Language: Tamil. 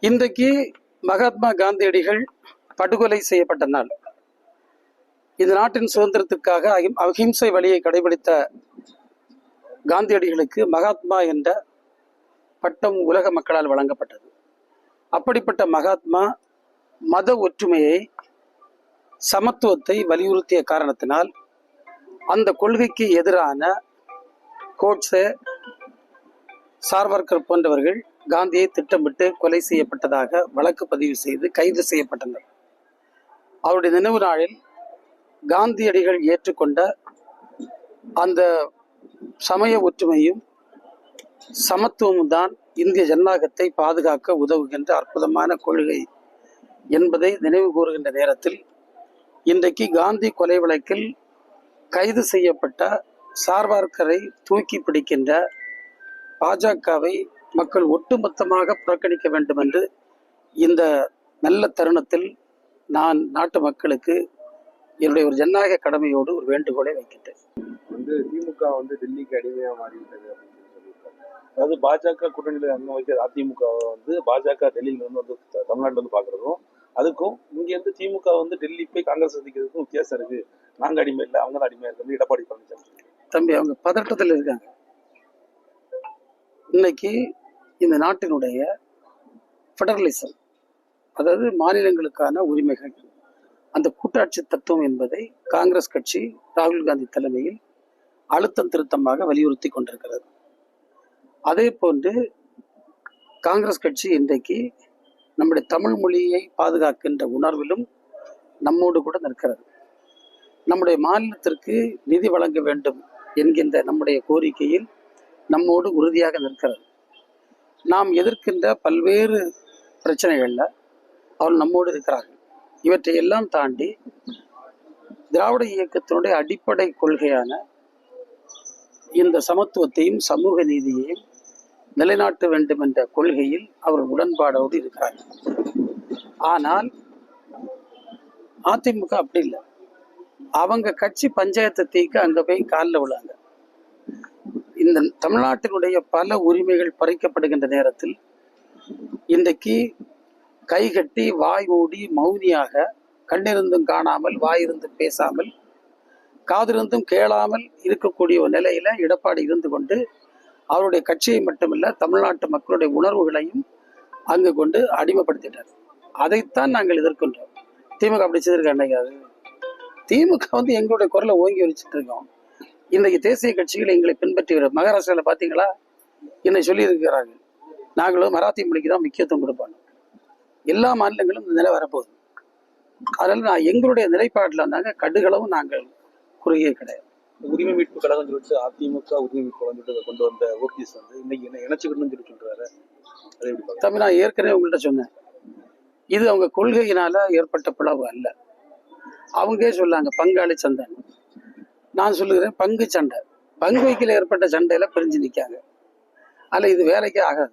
இன்றைக்கு மகாத்மா காந்தியடிகள் படுகொலை செய்யப்பட்ட நாள். இந்த நாட்டின் சுதந்திரத்திற்காக அகிம்- அகிம்சை வழியை கடைபிடித்த காந்தியடிகளுக்கு மகாத்மா என்ற பட்டம் உலக மக்களால் வழங்கப்பட்டது. அப்படிப்பட்ட மகாத்மா மத ஒற்றுமையை சமத்துவத்தை வலியுறுத்திய காரணத்தினால் அந்த கொள்கைக்கு எதிரான கோட்ஸே சார்வர்கர் போன்றவர்கள் காந்தியை திட்டமிட்டு கொலை செய்யப்பட்டதாக வழக்கு பதிவு செய்து கைது செய்யப்பட்டனர். அவருடைய நினைவு நாளில் காந்தியடிகள் ஏற்றுக்கொண்ட அந்த சமய ஒற்றுமையும் சமத்துவமும் தான் இந்திய ஜனநாயகத்தை பாதுகாக்க உதவுகின்ற அற்புதமான கொள்கை என்பதை நினைவு கூறுகின்ற நேரத்தில் இன்றைக்கு காந்தி கொலை வழக்கில் கைது செய்யப்பட்ட சார்வார்கரை தூக்கி பிடிக்கின்ற பாஜகவை மக்கள் ஒட்டுமொத்தமாக புறக்கணிக்க வேண்டும் என்று இந்த நல்ல தருணத்தில் நான் நாட்டு மக்களுக்கு என்னுடைய ஒரு ஜனநாயக கடமையோடு ஒரு வேண்டுகோளை வைக்கின்றேன். வந்து திமுக வந்து டெல்லிக்கு அடிமையா மாறிவிட்டது அதாவது பாஜக கூட்டணியில அங்க வைக்கிற அதிமுக வந்து பாஜக டெல்லியில இருந்து வந்து தமிழ்நாட்டுல வந்து பாக்குறதும் அதுக்கும் இங்க இருந்து திமுக வந்து டெல்லி போய் காங்கிரஸ் சந்திக்கிறதுக்கும் வித்தியாசம் இருக்கு. நாங்க அடிமை இல்லை அவங்க தான் அடிமையா இருக்கு எடப்பாடி பழனிசாமி. தம்பி அவங்க பதட்டத்தில் இருக்காங்க. இன்னைக்கு இந்த நாட்டினுடைய ஃபெடரலிசம் அதாவது மாநிலங்களுக்கான உரிமைகள் அந்த கூட்டாட்சி தத்துவம் என்பதை காங்கிரஸ் கட்சி ராகுல் காந்தி தலைமையில் அழுத்தம் திருத்தமாக வலியுறுத்தி கொண்டிருக்கிறது. அதே போன்று காங்கிரஸ் கட்சி இன்றைக்கு நம்முடைய தமிழ் மொழியை பாதுகாக்கின்ற உணர்விலும் நம்மோடு கூட நிற்கிறது. நம்முடைய மாநிலத்திற்கு நிதி வழங்க வேண்டும் என்கின்ற நம்முடைய கோரிக்கையில் நம்மோடு உறுதியாக நிற்கிறது. நாம் எதிர்க்கின்ற பல்வேறு பிரச்சனைகளில் அவர்கள் நம்மோடு இருக்கிறார்கள். இவற்றை எல்லாம் தாண்டி திராவிட இயக்கத்தினுடைய அடிப்படை கொள்கையான இந்த சமத்துவத்தையும் சமூக நீதியையும் நிலைநாட்ட வேண்டும் என்ற கொள்கையில் அவர் உடன்பாடோடு இருக்கிறார்கள். ஆனால் அதிமுக அப்படி இல்லை. அவங்க கட்சி பஞ்சாயத்து தீக்க அங்க போய் காலில் விழாங்க இந்த தமிழ்நாட்டினுடைய பல உரிமைகள் பறிக்கப்படுகின்ற நேரத்தில் இன்றைக்கு கை கட்டி வாய் மூடி மௌனியாக கண்ணிருந்தும் காணாமல் வாயிருந்தும் பேசாமல் காதிருந்தும் கேளாமல் இருக்கக்கூடிய ஒரு நிலையில எடப்பாடி இருந்து கொண்டு அவருடைய கட்சியை மட்டுமல்ல தமிழ்நாட்டு மக்களுடைய உணர்வுகளையும் அங்கு கொண்டு அடிமைப்படுத்திட்டார். அதைத்தான் நாங்கள் எதிர்க்கின்றோம். திமுக அப்படி செய்திருக்க அன்னைக்காது திமுக வந்து எங்களுடைய குரலை ஓங்கி வச்சுட்டு இருக்கோம். இன்றைக்கு தேசிய கட்சிகள் எங்களை பின்பற்றி வரும். மகாராஷ்டிராவில் பார்த்தீங்களா என்னை சொல்லியிருக்கிறார்கள். நாங்களும் மராத்தி மொழிக்கு தான் முக்கியத்துவம் கொடுப்போம். எல்லா மாநிலங்களும் இந்த நிலை வரப்போகுது. அதனால நான் எங்களுடைய நிலைப்பாட்டில் வந்தாங்க கடுகளவும் நாங்கள் குறுகிய கிடையாது உரிமை மீட்பு கழகம் சொல்லிட்டு அதிமுக உரிமை மீட்பு கழகம் சொல்லிட்டு கொண்டு வந்த ஓபிஎஸ் வந்து இன்னைக்கு என்ன இணைச்சுக்கணும்னு சொல்லி சொல்றாரு? தம்பி நான் ஏற்கனவே உங்கள்கிட்ட சொன்னேன். இது அவங்க கொள்கையினால ஏற்பட்ட பிளவு அல்ல. அவங்களே சொல்லாங்க பங்காளி சண்டை நான் சொல்லுகிறேன் பங்கு சண்டை. பங்கு வைக்கல ஏற்பட்ட சண்டையில பிரிஞ்சு நிற்காங்க அதில் இது வேலைக்கே ஆகாது.